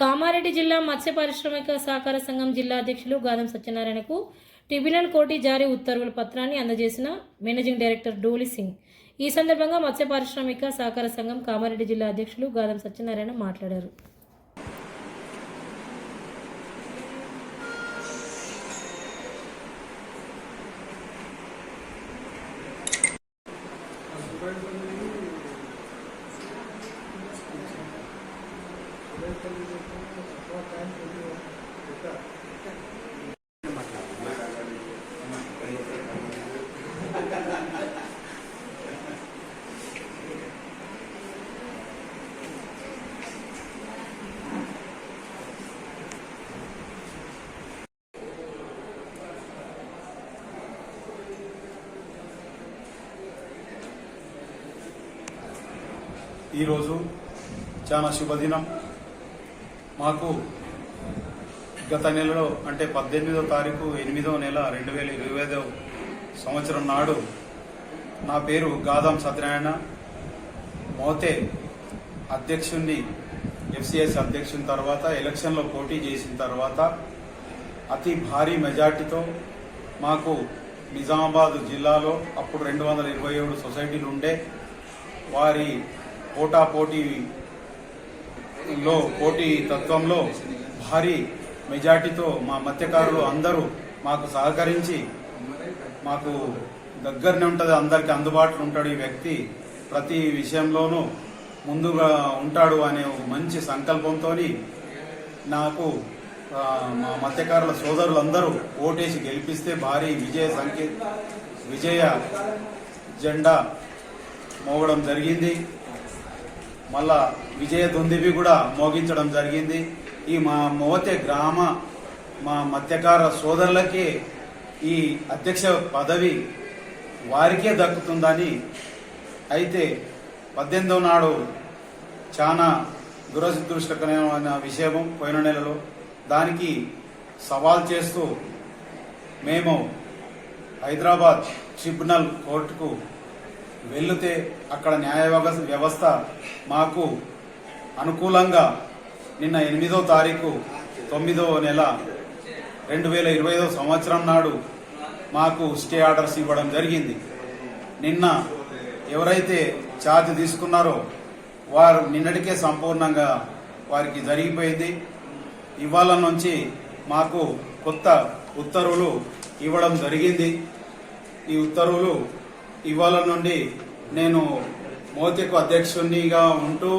కామారెడ్డి జిల్లా మత్స్య పారిశ్రామిక సహకార సంఘం జిల్లా అధ్యక్షులు గాదం సత్యనారాయణకు ట్రిబ్యునల్ కోర్టు జారీ ఉత్తర్వుల పత్రాన్ని అందజేసిన మేనేజింగ్ డైరెక్టర్ డోలి సింగ్. ఈ సందర్భంగా మత్స్య పారిశ్రామిక సహకార సంఘం కామారెడ్డి జిల్లా అధ్యక్షులు గాదం సత్యనారాయణ మాట్లాడారు. ఈరోజు చాలా శుభదినం మాకు గత నెలలో అంటే పద్దెనిమిదో తారీఖు ఎనిమిదో నెల రెండు వేల ఇరవై ఐదో సంవత్సరం నాడు నా పేరు గాదాం సత్యనారాయణ. మోతే అధ్యక్షుణ్ణి ఎఫ్సిఎస్ అధ్యక్షుని తర్వాత ఎలక్షన్లో పోటీ చేసిన తర్వాత అతి భారీ మెజార్టీతో మాకు నిజామాబాద్ జిల్లాలో అప్పుడు రెండు వందల ఇరవై ఏడు సొసైటీలు ఉండే వారి పోటాపోటీ లో పోటీ తత్వంలో భారీ మెజార్టీతో మా మత్స్యకారులు అందరూ మాకు సహకరించి మాకు దగ్గరనే ఉంటుంది అందరికి అందుబాటులో ఉంటాడు ఈ వ్యక్తి. ప్రతి విషయంలోనూ ముందుగా ఉంటాడు అనే మంచి సంకల్పంతో నాకు మా మత్స్యకారుల సోదరులందరూ ఓటేసి గెలిపిస్తే భారీ విజయ సంకే విజయ జెండా మోగడం జరిగింది. మళ్ళా విజయ దొందివి కూడా మోగించడం జరిగింది. ఈ మా మోతే గ్రామ మా మత్స్యకార సోదరులకే ఈ అధ్యక్ష పదవి వారికే దక్కుతుందని అయితే పద్దెనిమిదవ నాడు చాలా దురదృష్టకరమైన విషయం పోయిన నెలలో. దానికి సవాల్ చేస్తూ మేము హైదరాబాద్ ట్రిబ్యునల్ కోర్టుకు వెళ్తే అక్కడ న్యాయ వ్యవస్థ మాకు అనుకూలంగా నిన్న ఎనిమిదో తారీఖు తొమ్మిదో నెల రెండు వేల ఇరవై ఐదో సంవత్సరం నాడు మాకు స్టే ఆర్డర్స్ ఇవ్వడం జరిగింది. నిన్న ఎవరైతే ఛార్జ్ తీసుకున్నారో వారు నిన్నటికే సంపూర్ణంగా వారికి జరిగిపోయింది. ఇవాళ నుంచి మాకు కొత్త ఉత్తర్వులు ఇవ్వడం జరిగింది. ఈ ఉత్తర్వులు ఇవాళ నుండి నేను మోతికు అధ్యక్షునిగా ఉంటూ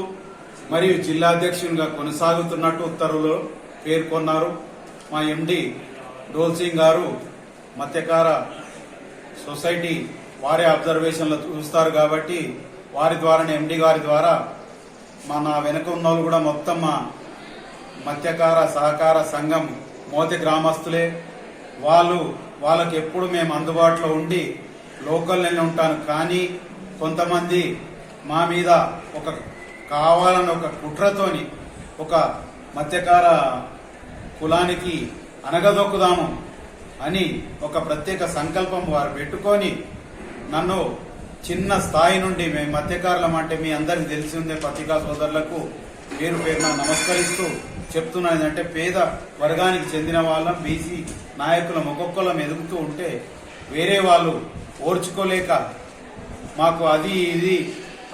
మరియు జిల్లా అధ్యక్షునిగా కొనసాగుతున్నట్టు ఉత్తర్వులు పేర్కొన్నారు. మా ఎండి డోల్ సింగ్ గారు మత్స్యకార సొసైటీ వారే అబ్జర్వేషన్లు చూస్తారు కాబట్టి వారి ద్వారానే ఎండి గారి ద్వారా మా నా వెనక ఉన్న వాళ్ళు కూడా మొత్తం మా మత్స్యకార సహకార సంఘం మోతి గ్రామస్తులే. వాళ్ళు వాళ్ళకి ఎప్పుడు మేము అందుబాటులో ఉండి లోకల్లోనే ఉంటాను. కానీ కొంతమంది మా మీద ఒక కావాలని ఒక కుట్రతోని ఒక మత్స్యకార కులానికి అనగదొక్కుదాము అని ఒక ప్రత్యేక సంకల్పం వారు పెట్టుకొని నన్ను చిన్న స్థాయి నుండి మేము మత్స్యకారులం అంటే మీ అందరికి తెలిసి ఉందే పత్రికా సోదరులకు పేరు పేరున నమస్కరిస్తూ చెప్తున్నాను. ఏంటంటే పేద వర్గానికి చెందిన వాళ్ళం బీసీ నాయకులం ఒక్కొక్కలం ఎదుగుతూ ఉంటే వేరే వాళ్ళు ఓర్చుకోలేక మాకు అది ఇది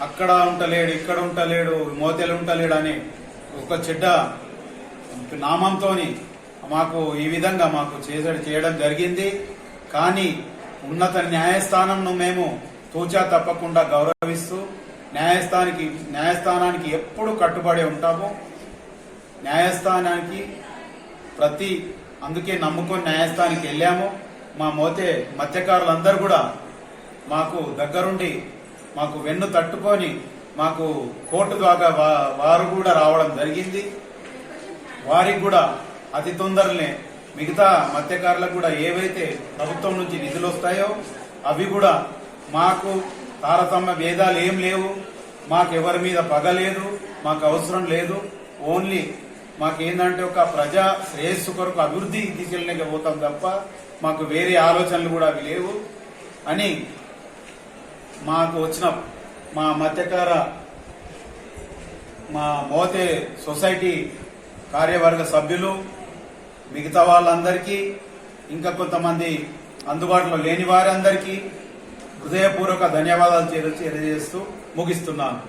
అక్కడ ఉంటలేడు ఇక్కడ ఉంటలేడు మోతెలు ఉంటలేడు అనే ఒక చెడ్డ నామంతోని మాకు ఈ విధంగా మాకు చేసే చేయడం జరిగింది. కానీ ఉన్నత న్యాయస్థానంను మేము తూచా తప్పకుండా గౌరవిస్తూ న్యాయస్థానికి న్యాయస్థానానికి ఎప్పుడు కట్టుబడి ఉంటాము. న్యాయస్థానానికి ప్రతి అందుకే నమ్ముకొని న్యాయస్థానానికి వెళ్ళాము. మా మోతే మత్స్యకారులందరూ కూడా మాకు దగ్గరుండి మాకు వెన్ను తట్టుకొని మాకు కోర్టు ద్వారా వారు కూడా రావడం జరిగింది. వారికి కూడా అతి తొందరనే మిగతా మత్స్యకారులకు కూడా ఏవైతే ప్రభుత్వం నుంచి నిధులు వస్తాయో అవి కూడా మాకు తారతమ్య భేదాలు ఏం లేవు. మాకు ఎవరి మీద పగ లేదు. మాకు అవసరం లేదు. ఓన్లీ మాకేందంటే ఒక ప్రజా శ్రేయస్సు కొరకు అభివృద్ధి దిశలనే పోతాం తప్ప మాకు వేరే ఆలోచనలు కూడా అవి లేవు. అని మాకు వచ్చిన మా మత్స్యకార మా మోతే సొసైటీ కార్యవర్గ సభ్యులు మిగతా వాళ్ళందరికీ ఇంకా కొంతమంది అందుబాటులో లేని వారందరికీ హృదయపూర్వక ధన్యవాదాలు తెలియజేస్తూ ముగిస్తున్నాను.